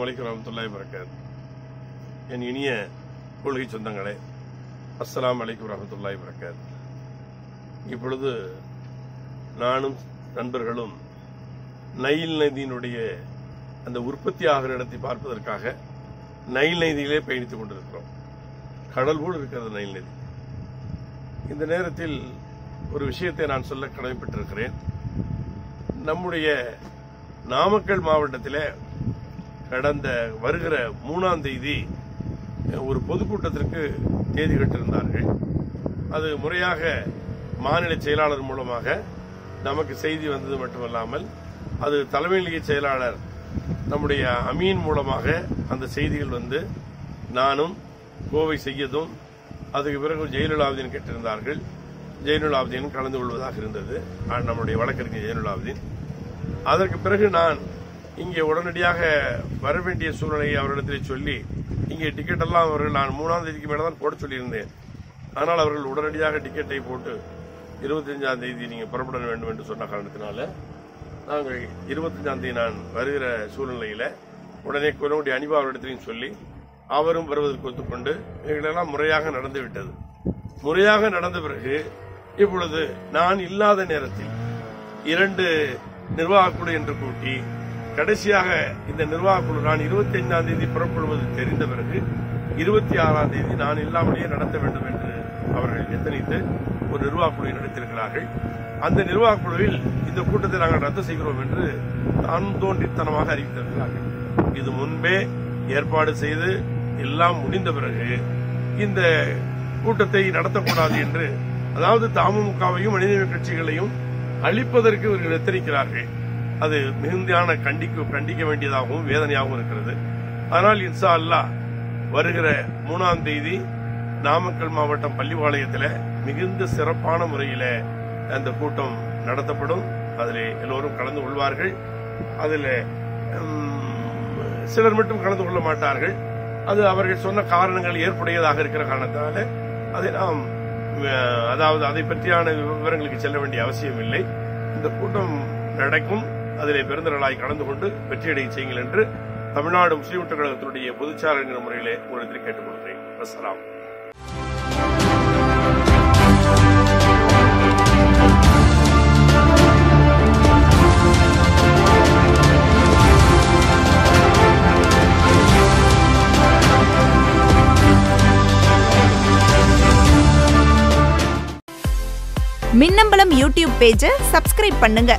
அஸ்ஸலாமு அலைக்கும் வரமத்துல்லாஹி வரகாத் என் இனிய கொள்கை சொந்தங்களே அஸ்லாம் வலைக்கம் வரமத்துல்லாஹி வரகாத் இப்பொழுது நானும் நண்பர்களும் நைல் நதியினுடைய அந்த உற்பத்தி ஆகிற இடத்தை பார்ப்பதற்காக நைல் நதியிலே பயணித்துக் கொண்டிருக்கிறோம். கடல் போல் இருக்கிறது நைல் நதி. இந்த நேரத்தில் ஒரு விஷயத்தை நான் சொல்ல கடமைப்பட்டிருக்கிறேன். நம்முடைய நாமக்கல் மாவட்டத்தில் கடந்த வருகிற மூணாம் தேதி ஒரு பொதுக்கூட்டத்திற்கு தேதி கட்டிருந்தார்கள். அது முறையாக மாநில செயலாளர் மூலமாக நமக்கு செய்தி வந்தது மட்டுமல்லாமல் அது தலைமை நிலைய செயலாளர் நம்முடைய அமீன் மூலமாக அந்த செய்திகள் வந்து நானும் கோவை செய்யதும் அதுக்கு பிறகு ஜெயலலாவுதீன் கேட்டிருந்தார்கள். ஜெயலலாவுதீன் கலந்து கொள்வதாக இருந்தது. நம்முடைய வழக்கறிஞர் ஜெயலலாவுதீன் அதற்கு பிறகு நான் இங்கே உடனடியாக வர வேண்டிய சூழ்நிலையை அவரிடத்தில் சொல்லி இங்கே டிக்கெட் எல்லாம் அவர்கள் நான் மூணாம் தேதிக்கு மேலே தான் போட சொல்லியிருந்தேன். ஆனால் அவர்கள் உடனடியாக டிக்கெட்டை போட்டு இருபத்தஞ்சாம் தேதி நீங்கள் புறப்பட வேண்டும் என்று சொன்ன காரணத்தினால நாங்கள் இருபத்தஞ்சாம் தேதி நான் வருகிற சூழ்நிலையில் உடனே குலவுடைய அனிபா அவரிடத்திலையும் சொல்லி அவரும் வருவதற்கு ஒத்துக்கொண்டு எங்களெல்லாம் முறையாக நடந்து விட்டது. முறையாக நடந்த பிறகு இப்பொழுது நான் இல்லாத நேரத்தில் இரண்டு நிர்வாகக்குழு என்று கூட்டி கடைசியாக இந்த நிர்வாக குழு நான் இருபத்தி ஐந்தாம் தேதி புறப்படுவது தெரிந்த பிறகு இருபத்தி ஆறாம் தேதி நான் இல்லாமலேயே நடத்த வேண்டும் என்று அவர்கள் எத்தனைத்து ஒரு நிர்வாக குழுவை நடத்தியிருக்கிறார்கள். அந்த நிர்வாக குழுவில் இந்த கூட்டத்தை நாங்கள் ரத்து செய்கிறோம் என்று தான் தோன்றித்தனமாக அறிவித்திருக்கிறார்கள். இது முன்பே ஏற்பாடு செய்து எல்லாம் முடிந்த பிறகு இந்த கூட்டத்தை நடத்தக்கூடாது என்று அதாவது தமுகவையும் மனிதநேய கட்சிகளையும் அழிப்பதற்கு இவர்கள் எத்தனிக்கிறார்கள். அது மிகுந்தியான கண்டிக்க கண்டிக்க வேண்டியதாகவும் வேதனையாகவும் இருக்கிறது. ஆனால் இன்சா அல்லாஹ் வருகிற மூணாம் தேதி நாமக்கல் மாவட்டம் பள்ளிப்பாளையத்தில் மிகுந்த சிறப்பான முறையில் அந்த கூட்டம் நடத்தப்படும். அதில் எல்லோரும் கலந்து கொள்வார்கள். அதில் சிலர் மட்டும் கலந்து கொள்ள மாட்டார்கள். அது அவர்கள் சொன்ன காரணங்கள் ஏற்புடையதாக இருக்கிற காரணத்தால் அதை நாம் அதாவது அதை பற்றியான விவரங்களுக்கு செல்ல வேண்டிய அவசியம் இல்லை இந்த கூட்டம் நடக்கும். அதிலே பெருந்தரலாய் கலந்து கொண்டு வெற்றியடைய செய்யுங்கள் என்று தமிழ்நாடு முஸ்லீம் கழகத்தினுடைய பொதுச்சாளர் முறையிலே உங்களிடத்தில் கேட்டுக்கொள்கிறேன். அஸ்ஸலாம் மின்னம்பலம் யூடியூப் பேஜை சப்ஸ்கிரைப் பண்ணுங்க.